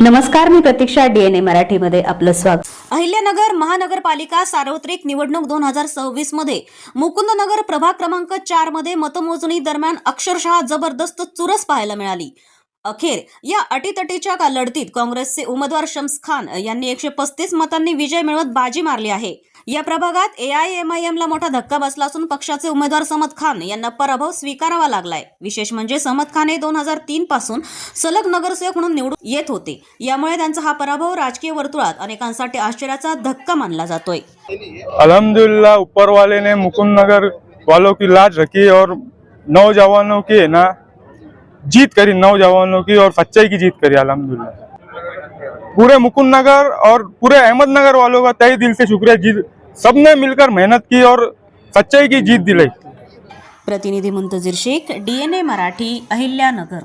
नमस्कार मी प्रतीक्षा डीएनए मराठीमध्ये आपलं स्वागत. अहिल्यानगर महानगरपालिका सार्वत्रिक निवडणूक दोन हजार सव्वीसमध्ये मुकुंदनगर प्रभाग क्रमांक चारमध्ये मतमोजणी दरम्यान अक्षरशः जबरदस्त चुरस पाहायला मिळाली. अखेर या अटीतटीच्या का लढतीत काँग्रेसचे उमेदवार शम्स खान यांनी एकशे पस्तीस मतांनी विजय मिळवत बाजी मारली आहे. या प्रभागात एआयएमआयएम ला मोठा धक्का बसला असून पक्षाचे उमेदवार समद खान यांना पराभव स्वीकारावा लागलाय. विशेष म्हणजे समद खान हे दोन हजार तीन पासून सलग नगरसेवक म्हणून निवडून येत होते. यामुळे त्यांचा हा पराभव राजकीय वर्तुळात अनेकांसाठी आश्चर्याचा धक्का मानला जातोय. अलहमदुल्ला उपरवाले ने मुकुंद नगर वालों की लाज रखी और नौजवानों की है ना जीत करी नौजवानों की और सच्चाई की जीत करी अलहमदुल्ला पूरे मुकुंद नगर और पूरे अहमदनगर वालों का तय दिल से शुक्रिया। जीत सबने मिलकर मेहनत की और सच्चाई की जीत दिलाई। प्रतिनिधी मुंतजीर शेख डीएनए मराठी अहिल्यानगर।